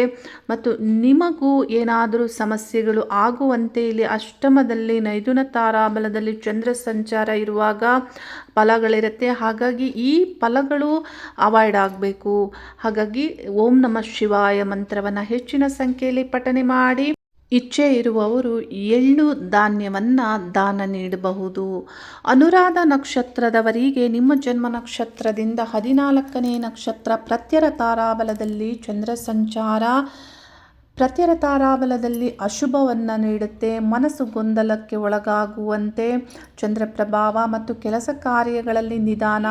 ಮತ್ತು ನಿಮಗೂ ಏನಾದರೂ ಸಮಸ್ಯೆಗಳು ಆಗುವಂತೆ ಇಲ್ಲಿ ಅಷ್ಟಮದಲ್ಲಿ ನೈದುನ ತಾರಾಬಲದಲ್ಲಿ ಚಂದ್ರ ಸಂಚಾರ ಇರುವಾಗ ಫಲಗಳಿರುತ್ತೆ. ಹಾಗಾಗಿ ಈ ಫಲಗಳು ಅವಾಯ್ಡ್ ಆಗಬೇಕು. ಹಾಗಾಗಿ ಓಂ ನಮಃ ಶಿವಾಯ ಮಂತ್ರವನ್ನು ಹೆಚ್ಚಿನ ಸಂಖ್ಯೆಯಲ್ಲಿ ಪಠನೆ ಮಾಡಿ, ಇಚ್ಛೆ ಇರುವವರು ಎಳ್ಳು ಧಾನ್ಯವನ್ನು ದಾನ ನೀಡಬಹುದು. ಅನುರಾಧ ನಕ್ಷತ್ರದವರಿಗೆ ನಿಮ್ಮ ಜನ್ಮ ನಕ್ಷತ್ರದಿಂದ ಹದಿನಾಲ್ಕನೇ ನಕ್ಷತ್ರ ಪ್ರತ್ಯರ ತಾರಾಬಲದಲ್ಲಿ ಚಂದ್ರ ಸಂಚಾರ, ಪ್ರತ್ಯರ ತಾರಾಬಲದಲ್ಲಿ ಅಶುಭವನ್ನು ನೀಡುತ್ತೆ. ಮನಸ್ಸು ಗೊಂದಲಕ್ಕೆ ಒಳಗಾಗುವಂತೆ, ಚಂದ್ರ ಪ್ರಭಾವ ಮತ್ತು ಕೆಲಸ ಕಾರ್ಯಗಳಲ್ಲಿ ನಿಧಾನ,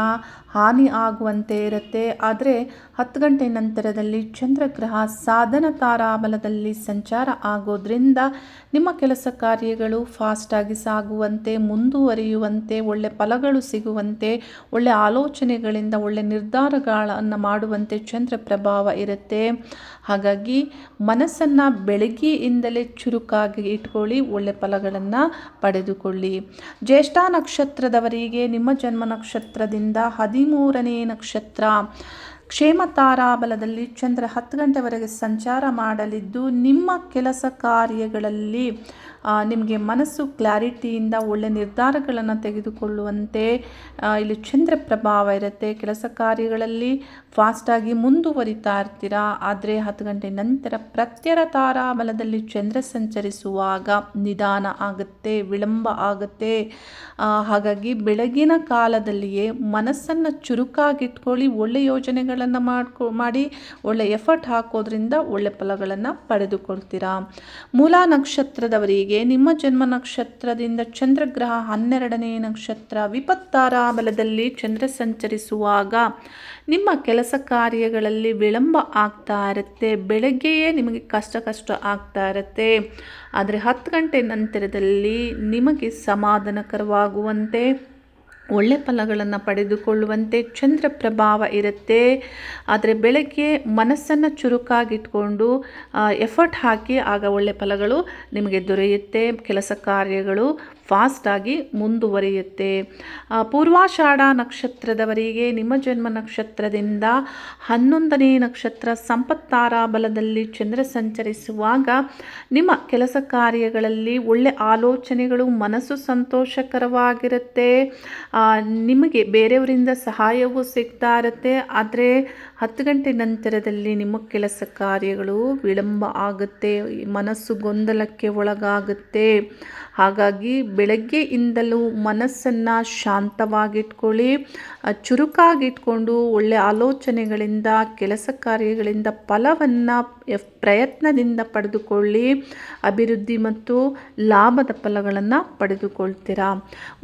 ಹಾನಿ ಆಗುವಂತೆ ಇರುತ್ತೆ. ಆದರೆ ಹತ್ತು ಗಂಟೆ ನಂತರದಲ್ಲಿ ಚಂದ್ರಗ್ರಹ ಸಾಧನ ತಾರಾಬಲದಲ್ಲಿ ಸಂಚಾರ ಆಗೋದ್ರಿಂದ ನಿಮ್ಮ ಕೆಲಸ ಕಾರ್ಯಗಳು ಫಾಸ್ಟಾಗಿ ಸಾಗುವಂತೆ, ಮುಂದುವರಿಯುವಂತೆ, ಒಳ್ಳೆ ಫಲಗಳು ಸಿಗುವಂತೆ, ಒಳ್ಳೆ ಆಲೋಚನೆಗಳಿಂದ ಒಳ್ಳೆ ನಿರ್ಧಾರಗಳನ್ನು ಮಾಡುವಂತೆ ಚಂದ್ರ ಪ್ರಭಾವ ಇರುತ್ತೆ. ಹಾಗಾಗಿ ಮನಸ್ಸನ್ನು ಬೆಳಗ್ಗೆಯಿಂದಲೇ ಚುರುಕಾಗಿ ಇಟ್ಕೊಳ್ಳಿ, ಒಳ್ಳೆ ಫಲಗಳನ್ನು ಪಡೆದುಕೊಳ್ಳಿ. ಜ್ಯೇಷ್ಠ ನಕ್ಷತ್ರದವರಿಗೆ ನಿಮ್ಮ ಜನ್ಮ ನಕ್ಷತ್ರದಿಂದ ಹದಿಮೂರನೇ ನಕ್ಷತ್ರ. ಕ್ಷೇಮ ತಾರಾಬಲದಲ್ಲಿ ಚಂದ್ರ ಹತ್ತು ಗಂಟೆವರೆಗೆ ಸಂಚಾರ ಮಾಡಲಿದ್ದು ನಿಮ್ಮ ಕೆಲಸ ಕಾರ್ಯಗಳಲ್ಲಿ ನಿಮಗೆ ಮನಸ್ಸು ಕ್ಲಾರಿಟಿಯಿಂದ ಒಳ್ಳೆ ನಿರ್ಧಾರಗಳನ್ನು ತೆಗೆದುಕೊಳ್ಳುವಂತೆ ಇಲ್ಲಿ ಚಂದ್ರ ಪ್ರಭಾವ ಇರುತ್ತೆ. ಕೆಲಸ ಕಾರ್ಯಗಳಲ್ಲಿ ಫಾಸ್ಟಾಗಿ ಮುಂದುವರಿತಾ ಇರ್ತೀರಾ? ಆದರೆ ಹತ್ತು ಗಂಟೆ ನಂತರ ಪ್ರತ್ಯರ ತಾರಾ ಬಲದಲ್ಲಿ ಚಂದ್ರ ಸಂಚರಿಸುವಾಗ ನಿಧಾನ ಆಗುತ್ತೆ, ವಿಳಂಬ ಆಗುತ್ತೆ. ಹಾಗಾಗಿ ಬೆಳಗಿನ ಕಾಲದಲ್ಲಿಯೇ ಮನಸ್ಸನ್ನು ಚುರುಕಾಗಿಟ್ಕೊಳ್ಳಿ, ಒಳ್ಳೆ ಯೋಜನೆಗಳನ್ನು ಮಾಡ್ಕೊ, ಮಾಡಿ, ಒಳ್ಳೆ ಎಫರ್ಟ್ ಹಾಕೋದ್ರಿಂದ ಒಳ್ಳೆ ಫಲಗಳನ್ನು ಪಡೆದುಕೊಳ್ತೀರಾ? ಮೂಲ ನಕ್ಷತ್ರದವರಿಗೆ ನಿಮ್ಮ ಜನ್ಮ ನಕ್ಷತ್ರದಿಂದ ಚಂದ್ರಗ್ರಹ ಹನ್ನೆರಡನೇ ನಕ್ಷತ್ರ ವಿಪತ್ತಾರ ಬಲದಲ್ಲಿ ಚಂದ್ರ ಸಂಚರಿಸುವಾಗ ನಿಮ್ಮ ಕೆಲಸ ಕಾರ್ಯಗಳಲ್ಲಿ ವಿಳಂಬ ಆಗ್ತಾ ಇರುತ್ತೆ, ಬೆಳಗ್ಗೆಯೇ ನಿಮಗೆ ಕಷ್ಟ ಕಷ್ಟ ಆಗ್ತಾ ಇರುತ್ತೆ. ಆದರೆ ಹತ್ತು ಗಂಟೆ ನಂತರದಲ್ಲಿ ನಿಮಗೆ ಸಮಾಧಾನಕರವಾಗುವಂತೆ ಒಳ್ಳೆ ಫಲಗಳನ್ನು ಪಡೆದುಕೊಳ್ಳುವಂತೆ ಚಂದ್ರ ಪ್ರಭಾವ ಇರುತ್ತೆ. ಆದರೆ ಬೆಳಗ್ಗೆ ಮನಸ್ಸನ್ನು ಚುರುಕಾಗಿಟ್ಕೊಂಡು ಎಫರ್ಟ್ ಹಾಕಿ ಆಗ ಒಳ್ಳೆ ಫಲಗಳು ನಿಮಗೆ ದೊರೆಯುತ್ತೆ. ಕೆಲಸ ಕಾರ್ಯಗಳು ಫಾಸ್ಟಾಗಿ ಮುಂದುವರಿಯುತ್ತೆ. ಪೂರ್ವಾಷಾಢ ನಕ್ಷತ್ರದವರಿಗೆ ನಿಮ್ಮ ಜನ್ಮ ನಕ್ಷತ್ರದಿಂದ ಹನ್ನೊಂದನೇ ನಕ್ಷತ್ರ ಸಂಪತ್ತಾರ ಬಲದಲ್ಲಿ ಚಂದ್ರ ಸಂಚರಿಸುವಾಗ ನಿಮ್ಮ ಕೆಲಸ ಕಾರ್ಯಗಳಲ್ಲಿ ಒಳ್ಳೆ ಆಲೋಚನೆಗಳು, ಮನಸ್ಸು ಸಂತೋಷಕರವಾಗಿರುತ್ತೆ. ನಿಮಗೆ ಬೇರೆಯವರಿಂದ ಸಹಾಯವೂ ಸಿಗ್ತಾ ಇರುತ್ತೆ. ಆದರೆ ಹತ್ತು ಗಂಟೆ ನಂತರದಲ್ಲಿ ನಿಮ್ಮ ಕೆಲಸ ಕಾರ್ಯಗಳು ವಿಳಂಬ ಆಗುತ್ತೆ, ಮನಸ್ಸು ಗೊಂದಲಕ್ಕೆ ಒಳಗಾಗುತ್ತೆ. ಹಾಗಾಗಿ ಬೆಳಗ್ಗೆಯಿಂದಲೂ ಮನಸ್ಸನ್ನು ಶಾಂತವಾಗಿಟ್ಕೊಳ್ಳಿ ಚುರುಕಾಗಿಟ್ಕೊಂಡು ಒಳ್ಳೆ ಆಲೋಚನೆಗಳಿಂದ, ಕೆಲಸ ಕಾರ್ಯಗಳಿಂದ ಫಲವನ್ನು ಪ್ರಯತ್ನದಿಂದ ಪಡೆದುಕೊಳ್ಳಿ. ಅಭಿವೃದ್ಧಿ ಮತ್ತು ಲಾಭದ ಫಲಗಳನ್ನು ಪಡೆದುಕೊಳ್ತೀರಾ?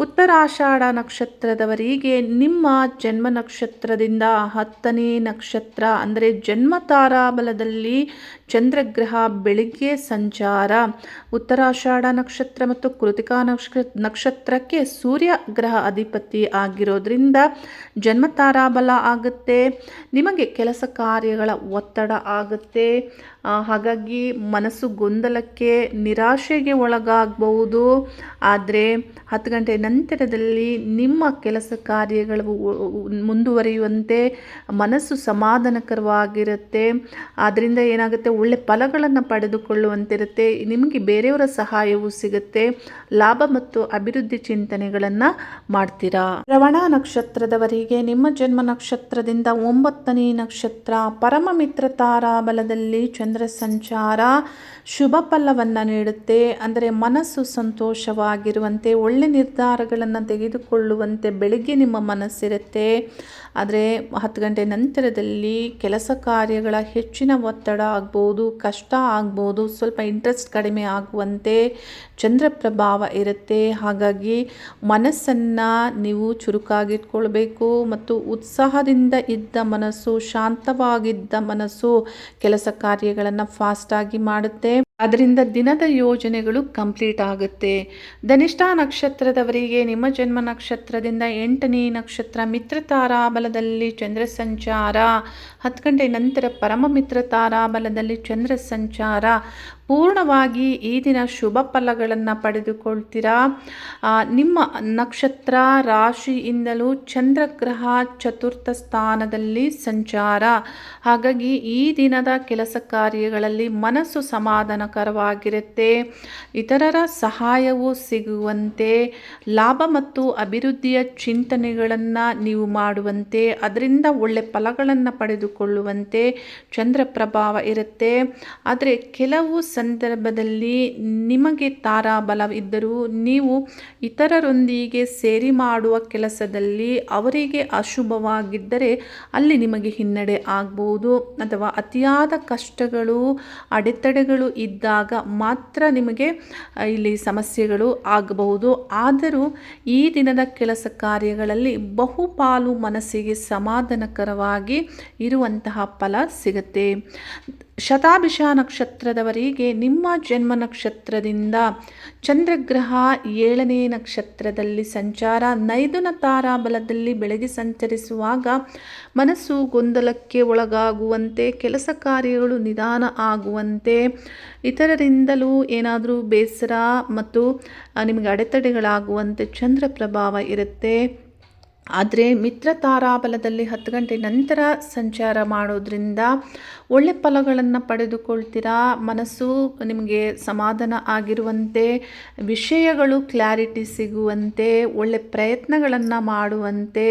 ಉತ್ತರಾಷಾಢ ನಕ್ಷತ್ರದವರಿಗೆ ನಿಮ್ಮ ಜನ್ಮ ನಕ್ಷತ್ರದಿಂದ ಹತ್ತನೇ ನಕ್ಷತ್ರ, ಅಂದರೆ ಜನ್ಮ ತಾರಾಬಲದಲ್ಲಿ ಚಂದ್ರಗ್ರಹ ಬೆಳಿಗ್ಗೆ ಸಂಚಾರ. ಉತ್ತರಾಷಾಢ ನಕ್ಷತ್ರ ಮತ್ತು ಕೃತಿಕಾ ನಕ್ಷ, ನಕ್ಷತ್ರಕ್ಕೆ ಸೂರ್ಯ ಗ್ರಹ ಅಧಿಪತಿ ಆಗಿರೋದ್ರಿಂದ ಜನ್ಮ ತಾರಾಬಲ ಆಗುತ್ತೆ. ನಿಮಗೆ ಕೆಲಸ ಕಾರ್ಯಗಳ ಒತ್ತಡ ಆಗುತ್ತೆ. ಹಾಗಾಗಿ ಮನಸ್ಸು ಗೊಂದಲಕ್ಕೆ, ನಿರಾಶೆಗೆ ಒಳಗಾಗಬಹುದು. ಆದರೆ ಹತ್ತು ಗಂಟೆ ನಂತರದಲ್ಲಿ ನಿಮ್ಮ ಕೆಲಸ ಕಾರ್ಯಗಳು ಮುಂದುವರಿಯುವಂತೆ ಮನಸ್ಸು ಸಮಾಧಾನಕರವಾಗಿರುತ್ತೆ. ಆದ್ದರಿಂದ ಏನಾಗುತ್ತೆ? ಒಳ್ಳೆ ಫಲಗಳನ್ನು ಪಡೆದುಕೊಳ್ಳುವಂತಿರುತ್ತೆ. ನಿಮಗೆ ಬೇರೆಯವರ ಸಹಾಯವೂ ಸಿಗುತ್ತೆ. ಲಾಭ ಮತ್ತು ಅಭಿವೃದ್ಧಿ ಚಿಂತನೆಗಳನ್ನು ಮಾಡ್ತೀರಾ? ರವಣ ನಕ್ಷತ್ರದವರಿಗೆ ನಿಮ್ಮ ಜನ್ಮ ನಕ್ಷತ್ರದಿಂದ ಒಂಬತ್ತನೇ ನಕ್ಷತ್ರ ಪರಮ ಮಿತ್ರ ತಾರಾಬಲದಲ್ಲಿ ಚಂದ್ರ ಸಂಚಾರ ಶುಭ ಫಲವನ್ನು ನೀಡುತ್ತೆ. ಅಂದರೆ ಮನಸ್ಸು ಸಂತೋಷವಾಗಿರುವಂತೆ, ಒಳ್ಳೆ ನಿರ್ಧಾರಗಳನ್ನು ತೆಗೆದುಕೊಳ್ಳುವಂತೆ ಬೆಳಗ್ಗೆ ನಿಮ್ಮ ಮನಸ್ಸಿರುತ್ತೆ. ಆದರೆ ಹತ್ತು ಗಂಟೆ ನಂತರದಲ್ಲಿ ಕೆಲಸ ಕಾರ್ಯಗಳ ಹೆಚ್ಚಿನ ಒತ್ತಡ ಆಗ್ಬೋದು, ಕಷ್ಟ ಆಗ್ಬೋದು, ಸ್ವಲ್ಪ ಇಂಟ್ರೆಸ್ಟ್ ಕಡಿಮೆ ಆಗುವಂತೆ ಚಂದ್ರ ಪ್ರಭಾವ ಇರುತ್ತೆ. ಹಾಗಾಗಿ ಮನಸ್ಸನ್ನು ನೀವು ಚುರುಕಾಗಿಟ್ಕೊಳ್ಬೇಕು ಮತ್ತು ಉತ್ಸಾಹದಿಂದ ಇದ್ದ ಮನಸ್ಸು, ಶಾಂತವಾಗಿದ್ದ ಮನಸ್ಸು ಕೆಲಸ ಕಾರ್ಯಗಳನ್ನು ಫಾಸ್ಟಾಗಿ ಮಾಡುತ್ತೆ. ಅದರಿಂದ ದಿನದ ಯೋಜನೆಗಳು ಕಂಪ್ಲೀಟ್ ಆಗುತ್ತೆ. ಧನಿಷ್ಠ ನಕ್ಷತ್ರದವರಿಗೆ ನಿಮ್ಮ ಜನ್ಮ ನಕ್ಷತ್ರದಿಂದ ಎಂಟನೇ ನಕ್ಷತ್ರ ಮಿತ್ರ ತಾರಾಬಲದಲ್ಲಿ ಚಂದ್ರ ಸಂಚಾರ, ಹತ್ತು ಗಂಟೆ ನಂತರ ಪರಮ ಮಿತ್ರ ತಾರಾಬಲದಲ್ಲಿ ಚಂದ್ರ ಸಂಚಾರ ಪೂರ್ಣವಾಗಿ ಈ ದಿನ ಶುಭ ಫಲಗಳನ್ನು ಪಡೆದುಕೊಳ್ತೀರಾ? ನಿಮ್ಮ ನಕ್ಷತ್ರ ರಾಶಿಯಿಂದಲೂ ಚಂದ್ರಗ್ರಹ ಚತುರ್ಥ ಸ್ಥಾನದಲ್ಲಿ ಸಂಚಾರ. ಹಾಗಾಗಿ ಈ ದಿನದ ಕೆಲಸ ಕಾರ್ಯಗಳಲ್ಲಿ ಮನಸ್ಸು ಸಮಾಧಾನಕರವಾಗಿರುತ್ತೆ. ಇತರರ ಸಹಾಯವು ಸಿಗುವಂತೆ, ಲಾಭ ಮತ್ತು ಅಭಿವೃದ್ಧಿಯ ಚಿಂತನೆಗಳನ್ನು ನೀವು ಮಾಡುವಂತೆ, ಅದರಿಂದ ಒಳ್ಳೆ ಫಲಗಳನ್ನು ಪಡೆದುಕೊಳ್ಳುವಂತೆ ಚಂದ್ರ ಪ್ರಭಾವ ಇರುತ್ತೆ. ಆದರೆ ಕೆಲವು ಸಂದರ್ಭದಲ್ಲಿ ನಿಮಗೆ ತಾರಾಬಲ ಇದ್ದರೂ ನೀವು ಇತರರೊಂದಿಗೆ ಸೇರಿ ಮಾಡುವ ಕೆಲಸದಲ್ಲಿ ಅವರಿಗೆ ಅಶುಭವಾಗಿದ್ದರೆ ಅಲ್ಲಿ ನಿಮಗೆ ಹಿನ್ನಡೆ ಆಗ್ಬೋದು. ಅಥವಾ ಅತಿಯಾದ ಕಷ್ಟಗಳು, ಅಡೆತಡೆಗಳು ಇದ್ದಾಗ ಮಾತ್ರ ನಿಮಗೆ ಇಲ್ಲಿ ಸಮಸ್ಯೆಗಳು ಆಗಬಹುದು. ಆದರೂ ಈ ದಿನದ ಕೆಲಸ ಕಾರ್ಯಗಳಲ್ಲಿ ಬಹುಪಾಲು ಮನಸ್ಸಿಗೆ ಸಮಾಧಾನಕರವಾಗಿ ಇರುವಂತಹ ಫಲ ಸಿಗುತ್ತೆ. ಶತಾಭಿಷ ನಕ್ಷತ್ರದವರಿಗೆ ನಿಮ್ಮ ಜನ್ಮ ನಕ್ಷತ್ರದಿಂದ ಚಂದ್ರಗ್ರಹ ಏಳನೇ ನಕ್ಷತ್ರದಲ್ಲಿ ಸಂಚಾರ, ನೈದುನ ತಾರಾಬಲದಲ್ಲಿ ಬೆಳಗ್ಗೆ ಸಂಚರಿಸುವಾಗ ಮನಸ್ಸು ಗೊಂದಲಕ್ಕೆ ಒಳಗಾಗುವಂತೆ, ಕೆಲಸ ಕಾರ್ಯಗಳು ನಿಧಾನ ಆಗುವಂತೆ, ಇತರರಿಂದಲೂ ಏನಾದರೂ ಬೇಸರ ಮತ್ತು ನಿಮಗೆ ಅಡೆತಡೆಗಳಾಗುವಂತೆ ಚಂದ್ರ ಪ್ರಭಾವ ಇರುತ್ತೆ. ಆದರೆ ಮಿತ್ರ ತಾರಾಬಲದಲ್ಲಿ ಹತ್ತು ಗಂಟೆ ನಂತರ ಸಂಚಾರ ಮಾಡೋದ್ರಿಂದ ಒಳ್ಳೆ ಫಲಗಳನ್ನು ಪಡೆದುಕೊಳ್ತೀರಾ? ಮನಸ್ಸು ನಿಮಗೆ ಸಮಾಧಾನ ಆಗಿರುವಂತೆ, ವಿಷಯಗಳು ಕ್ಲಾರಿಟಿ ಸಿಗುವಂತೆ, ಒಳ್ಳೆ ಪ್ರಯತ್ನಗಳನ್ನು ಮಾಡುವಂತೆ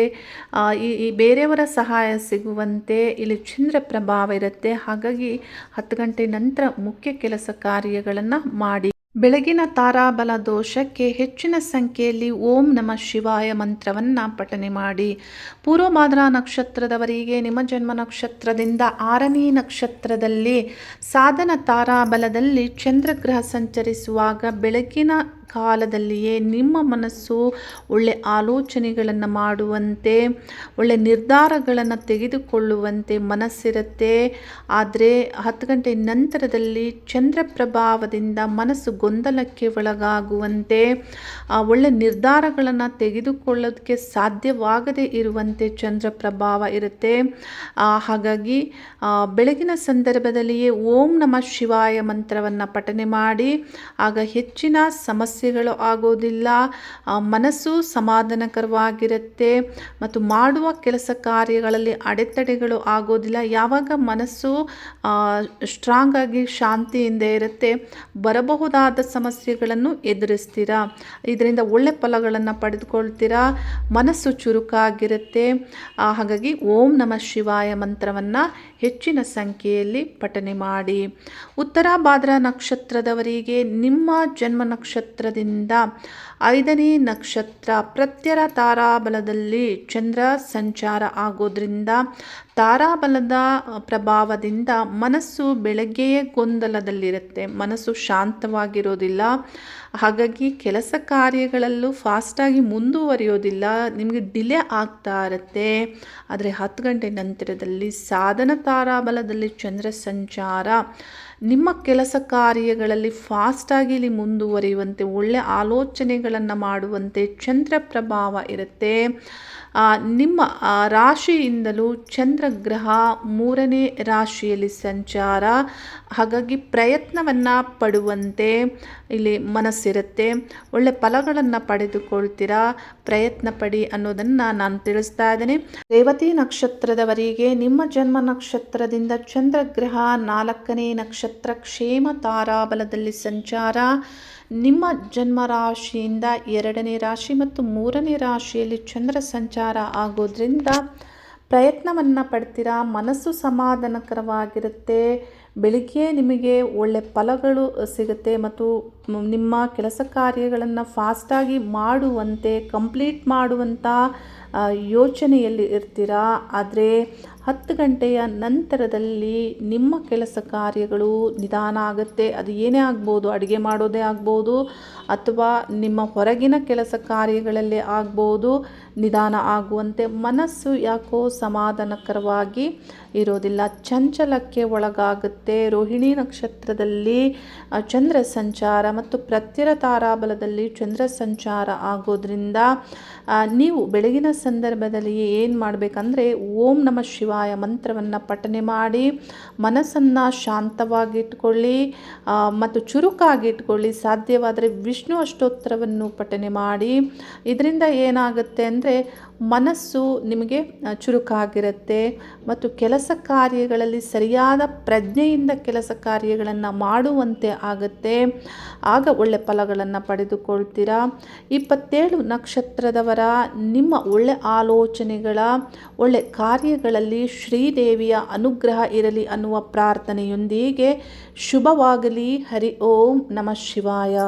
ಈ ಬೇರೆಯವರ ಸಹಾಯ ಸಿಗುವಂತೆ ಇಲ್ಲಿ ಚಂದ್ರ ಪ್ರಭಾವ ಇರುತ್ತೆ. ಹಾಗಾಗಿ ಹತ್ತು ಗಂಟೆ ನಂತರ ಮುಖ್ಯ ಕೆಲಸ ಕಾರ್ಯಗಳನ್ನು ಮಾಡಿ. ಬೆಳಗಿನ ತಾರಾಬಲ ದೋಷಕ್ಕೆ ಹೆಚ್ಚಿನ ಸಂಖ್ಯೆಯಲ್ಲಿ ಓಂ ನಮ ಶಿವಾಯ ಮಂತ್ರವನ್ನು ಪಠನೆ ಮಾಡಿ. ಪೂರ್ವಭಾದ್ರಾ ನಕ್ಷತ್ರದವರಿಗೆ ನಿಮ್ಮ ಜನ್ಮ ನಕ್ಷತ್ರದಿಂದ ಆರನೇ ನಕ್ಷತ್ರದಲ್ಲಿ ಸಾಧನ ತಾರಾಬಲದಲ್ಲಿ ಚಂದ್ರಗ್ರಹ ಸಂಚರಿಸುವಾಗ ಬೆಳಗಿನ ಕಾಲದಲ್ಲಿಯೇ ನಿಮ್ಮ ಮನಸ್ಸು ಒಳ್ಳೆ ಆಲೋಚನೆಗಳನ್ನು ಮಾಡುವಂತೆ, ಒಳ್ಳೆ ನಿರ್ಧಾರಗಳನ್ನು ತೆಗೆದುಕೊಳ್ಳುವಂತೆ ಮನಸ್ಸಿರುತ್ತೆ. ಆದರೆ ಹತ್ತು ಗಂಟೆ ನಂತರದಲ್ಲಿ ಚಂದ್ರ ಪ್ರಭಾವದಿಂದ ಮನಸ್ಸು ಗೊಂದಲಕ್ಕೆ ಒಳಗಾಗುವಂತೆ ಒಳ್ಳೆ ನಿರ್ಧಾರಗಳನ್ನು ತೆಗೆದುಕೊಳ್ಳೋದಕ್ಕೆ ಸಾಧ್ಯವಾಗದೇ ಇರುವಂತೆ ಚಂದ್ರ ಪ್ರಭಾವ ಇರುತ್ತೆ ಹಾಗಾಗಿ ಬೆಳಗಿನ ಸಂದರ್ಭದಲ್ಲಿಯೇ ಓಂ ನಮ ಶಿವಾಯ ಮಂತ್ರವನ್ನು ಪಠನೆ ಮಾಡಿ, ಆಗ ಹೆಚ್ಚಿನ ಸಮಸ್ಯೆಗಳು ಆಗೋದಿಲ್ಲ. ಮನಸ್ಸು ಸಮಾಧಾನಕರವಾಗಿರುತ್ತೆ. ಮತ್ತು ಮಾಡುವ ಕೆಲಸ ಕಾರ್ಯಗಳಲ್ಲಿ ಅಡೆತಡೆಗಳು ಆಗೋದಿಲ್ಲ. ಯಾವಾಗ ಮನಸ್ಸು ಸ್ಟ್ರಾಂಗ್ ಆಗಿ ಶಾಂತಿಯಿಂದ ಇರುತ್ತೆ, ಬರಬಹುದಾದ ಸಮಸ್ಯೆಗಳನ್ನು ಎದುರಿಸ್ತೀರಾ? ಇದರಿಂದ ಒಳ್ಳೆ ಫಲಗಳನ್ನು ಪಡೆದುಕೊಳ್ತೀರಾ? ಮನಸ್ಸು ಚುರುಕಾಗಿರುತ್ತೆ. ಹಾಗಾಗಿ ಓಂ ನಮಃ ಶಿವಾಯ ಮಂತ್ರವನ್ನು ಹೆಚ್ಚಿನ ಸಂಖ್ಯೆಯಲ್ಲಿ ಪಠನೆ ಮಾಡಿ. ಉತ್ತರ ಭಾದ್ರ ನಕ್ಷತ್ರದವರಿಗೆ ನಿಮ್ಮ ಜನ್ಮ ನಕ್ಷತ್ರದಿಂದ ಐದನೇ ನಕ್ಷತ್ರ ಪ್ರತ್ಯರ ತಾರಾಬಲದಲ್ಲಿ ಚಂದ್ರ ಸಂಚಾರ ಆಗೋದ್ರಿಂದ ತಾರಾಬಲದ ಪ್ರಭಾವದಿಂದ ಮನಸ್ಸು ಬೆಳಗ್ಗೆಯೇ ಗೊಂದಲದಲ್ಲಿರುತ್ತೆ. ಮನಸ್ಸು ಶಾಂತವಾಗಿರೋದಿಲ್ಲ. ಹಾಗಾಗಿ ಕೆಲಸ ಕಾರ್ಯಗಳಲ್ಲೂ ಫಾಸ್ಟಾಗಿ ಮುಂದುವರಿಯೋದಿಲ್ಲ. ನಿಮಗೆ ಡಿಲೇ ಆಗ್ತಾ ಇರುತ್ತೆ. ಆದರೆ ಹತ್ತು ಗಂಟೆ ನಂತರದಲ್ಲಿ ಸಾಧನ ತಾರಾಬಲದಲ್ಲಿ ಚಂದ್ರ ಸಂಚಾರ ನಿಮ್ಮ ಕೆಲಸ ಕಾರ್ಯಗಳಲ್ಲಿ ಫಾಸ್ಟಾಗಿ ಇಲ್ಲಿ ಮುಂದುವರಿಯುವಂತೆ ಒಳ್ಳೆ ಆಲೋಚನೆಗಳನ್ನು ಮಾಡುವಂತೆ ಚಂದ್ರ ಪ್ರಭಾವ ಇರುತ್ತೆ. ನಿಮ್ಮ ರಾಶಿಯಿಂದಲೂ ಚಂದ್ರಗ್ರಹ ಮೂರನೇ ರಾಶಿಯಲ್ಲಿ ಸಂಚಾರ. ಹಾಗಾಗಿ ಪ್ರಯತ್ನವನ್ನು ಪಡುವಂತೆ ಇಲ್ಲಿ ಮನಸ್ಸಿರುತ್ತೆ. ಒಳ್ಳೆ ಫಲಗಳನ್ನು ಪಡೆದುಕೊಳ್ತೀರಾ? ಪ್ರಯತ್ನ ಪಡಿ ಅನ್ನೋದನ್ನು ನಾನು ತಿಳಿಸ್ತಾ ಇದ್ದೇನೆ. ರೇವತಿ ನಕ್ಷತ್ರದವರಿಗೆ ನಿಮ್ಮ ಜನ್ಮ ನಕ್ಷತ್ರದಿಂದ ಚಂದ್ರಗ್ರಹ ನಾಲ್ಕನೇ ನಕ್ಷತ್ರ ಕ್ಷೇಮ ತಾರಾಬಲದಲ್ಲಿ ಸಂಚಾರ. ನಿಮ್ಮ ಜನ್ಮ ರಾಶಿಯಿಂದ ಎರಡನೇ ರಾಶಿ ಮತ್ತು ಮೂರನೇ ರಾಶಿಯಲ್ಲಿ ಚಂದ್ರ ಸಂಚಾರ ಆಗೋದ್ರಿಂದ ಪ್ರಯತ್ನವನ್ನು ಪಡ್ತೀರಾ? ಮನಸ್ಸು ಸಮಾಧಾನಕರವಾಗಿರುತ್ತೆ. ಬೆಳಿಗ್ಗೆ ನಿಮಗೆ ಒಳ್ಳೆ ಫಲಗಳು ಸಿಗುತ್ತೆ ಮತ್ತು ನಿಮ್ಮ ಕೆಲಸ ಕಾರ್ಯಗಳನ್ನು ಫಾಸ್ಟಾಗಿ ಮಾಡುವಂತೆ ಕಂಪ್ಲೀಟ್ ಮಾಡುವಂಥ ಯೋಚನೆಯಲ್ಲಿ ಇರ್ತೀರಾ? ಆದರೆ ಹತ್ತು ಗಂಟೆಯ ನಂತರದಲ್ಲಿ ನಿಮ್ಮ ಕೆಲಸ ಕಾರ್ಯಗಳು ನಿಧಾನ ಆಗುತ್ತೆ. ಅದು ಏನೇ ಆಗ್ಬೋದು, ಅಡುಗೆ ಮಾಡೋದೇ ಆಗ್ಬೋದು, ಅಥವಾ ನಿಮ್ಮ ಹೊರಗಿನ ಕೆಲಸ ಕಾರ್ಯಗಳಲ್ಲೇ ಆಗ್ಬೋದು, ನಿಧಾನ ಆಗುವಂತೆ ಮನಸ್ಸು ಯಾಕೋ ಸಮಾಧಾನಕರವಾಗಿ ಇರೋದಿಲ್ಲ. ಚಂಚಲಕ್ಕೆ ಒಳಗಾಗುತ್ತೆ. ರೋಹಿಣಿ ನಕ್ಷತ್ರದಲ್ಲಿ ಚಂದ್ರ ಸಂಚಾರ ಮತ್ತು ಪ್ರತ್ಯರ ತಾರಾಬಲದಲ್ಲಿ ಚಂದ್ರ ಸಂಚಾರ ಆಗೋದ್ರಿಂದ ನೀವು ಬೆಳಗಿನ ಸಂದರ್ಭದಲ್ಲಿ ಏನು ಮಾಡಬೇಕಂದ್ರೆ, ಓಂ ನಮ ಶಿವಾಯ ಮಂತ್ರವನ್ನು ಪಠನೆ ಮಾಡಿ ಮನಸ್ಸನ್ನು ಶಾಂತವಾಗಿ ಇಟ್ಕೊಳ್ಳಿ ಮತ್ತು ಚುರುಕಾಗಿ ಇಟ್ಕೊಳ್ಳಿ ಸಾಧ್ಯವಾದರೆ ವಿಷ್ಣು ಅಷ್ಟೋತ್ತರವನ್ನು ಪಠನೆ ಮಾಡಿ. ಇದರಿಂದ ಏನಾಗುತ್ತೆ ಅಂದರೆ ಮನಸ್ಸು ನಿಮಗೆ ಚುರುಕಾಗಿರುತ್ತೆ ಮತ್ತು ಕೆಲಸ ಕಾರ್ಯಗಳಲ್ಲಿ ಸರಿಯಾದ ಪ್ರಜ್ಞೆಯಿಂದ ಕೆಲಸ ಕಾರ್ಯಗಳನ್ನು ಮಾಡುವಂತೆ ಆಗುತ್ತೆ. ಆಗ ಒಳ್ಳೆ ಫಲಗಳನ್ನು ಪಡೆದುಕೊಳ್ತೀರಾ? ಇಪ್ಪತ್ತೇಳು ನಕ್ಷತ್ರದವರ, ನಿಮ್ಮ ಒಳ್ಳೆ ಆಲೋಚನೆಗಳ, ಒಳ್ಳೆ ಕಾರ್ಯಗಳಲ್ಲಿ ಶ್ರೀದೇವಿಯ ಅನುಗ್ರಹ ಇರಲಿ ಅನ್ನುವ ಪ್ರಾರ್ಥನೆಯೊಂದಿಗೆ ಶುಭವಾಗಲಿ. ಹರಿ ಓಂ ನಮಃ ಶಿವಾಯ.